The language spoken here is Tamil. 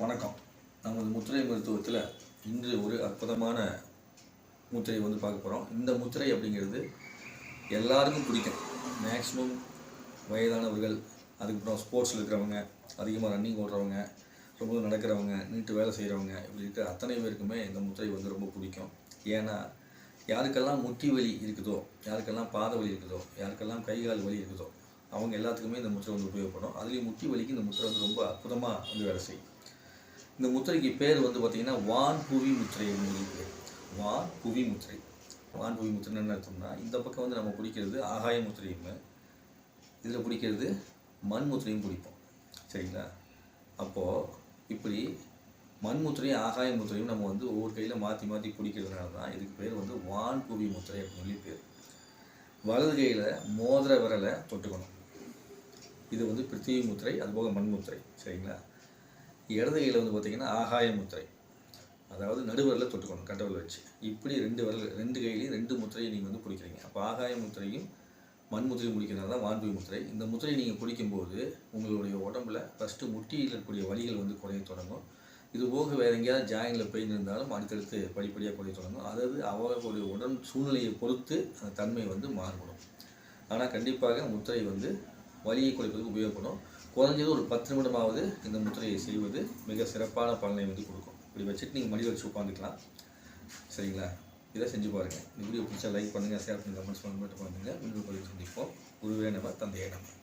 வணக்கம். நமது முத்திரை மருத்துவத்தில் இன்று ஒரு அற்புதமான முத்திரை வந்து பார்க்க போகிறோம் இந்த முத்திரை அப்படிங்கிறது எல்லாருக்கும் பிடிக்கும். மேக்ஸிமம் வயதானவர்கள் அதுக்கப்புறம் ஸ்போர்ட்ஸில் இருக்கிறவங்க அதிகமாக ரன்னிங் ஓடுறவங்க ரொம்ப நடக்கிறவங்க நீட்டு வேலை செய்கிறவங்க இப்படி இருக்கிற அத்தனை பேருக்குமே இந்த முத்திரை வந்து ரொம்ப பிடிக்கும். ஏன்னா யாருக்கெல்லாம் முட்டி வலி இருக்குதோ யாருக்கெல்லாம் பாத வலி இருக்குதோ யாருக்கெல்லாம் கை கால் வலி இருக்குதோ அவங்க எல்லாத்துக்குமே இந்த முத்திரை வந்து உபயோகப்படும். அதுலேயும் முட்டி வலிக்கு இந்த முத்திரை வந்து ரொம்ப அற்புதமாக வந்து வேலை செய்யும். இந்த முத்திரைக்கு பேர் வந்து பார்த்தீங்கன்னா வான் புவி முத்திரை அப்படின்னு பேர் வான் புவி முத்திரை. வான் புவி முத்திரை என்ன அர்த்தம்னா இந்த பக்கம் வந்து நம்ம பிடிக்கிறது ஆகாய முத்திரையும் இதில் பிடிக்கிறது மண் முத்திரையும் பிடிப்போம். சரிங்களா? அப்போது இப்படி மண் முத்திரையும் ஆகாய முத்திரையும் நம்ம வந்து ஒவ்வொரு கையில் மாற்றி மாற்றி பிடிக்கிறதுனால தான் இதுக்கு பேர் வந்து வான் புவி முத்திரை அப்படின்னு சொல்லி பேர். வலது கையில் மோதிர விரலை தொட்டுக்கணும். இது வந்து பிருத்திவி முத்திரை அதுபோக மண் முத்திரை. சரிங்களா? இடது கையில் வந்து பார்த்தீங்கன்னா ஆகாய முத்திரை. அதாவது நடுவரில் தொட்டுக்கணும் கண்டவரில் வச்சு. இப்படி ரெண்டு வரல ரெண்டு கையிலையும் ரெண்டு முத்திரையை நீங்கள் வந்து பிடிக்கிறீங்க. அப்போ ஆகாய முத்திரையும் மண் முத்திரையும் பிடிக்கிறதுனால தான் வான்புவி முத்திரை. இந்த முத்திரையை நீங்கள் பிடிக்கும்போது உங்களுடைய உடம்புல ஃபஸ்ட்டு முட்டியில் இருக்கக்கூடிய வலிகள் வந்து குறைய தொடங்கும். இது போக வேறு எங்கேயாவது ஜாயினில் பெயின் இருந்தாலும் அடுத்தடுத்து படிப்படியாக குறைய தொடங்கும். அதாவது அவர்களுடைய உடல் சூழ்நிலையை பொறுத்து அந்த தன்மை வந்து மாறுபடும். ஆனால் கண்டிப்பாக முத்திரை வந்து வலியை குறைப்பதற்கு உபயோகப்படும். குறைஞ்சது ஒரு பத்து நிமிடமாவது இந்த முத்திரையை செய்வது மிக சிறப்பான பலனை வந்து கொடுக்கும். இப்படி வச்சுட்டு நீங்கள் மடியில் வச்சு உட்காந்துக்கலாம் சரிங்களா? இதை செஞ்சு பாருங்கள் இந்த வீடியோ பிடிச்சா லைக் பண்ணுங்கள் ஷேர் பண்ணுங்கள் கமெண்ட்ஸ் பண்ணுங்கள் பண்ணுங்கள் மீண்டும் பதிவு சந்திப்போம். குருவே நம்ம தந்தையே நம்ம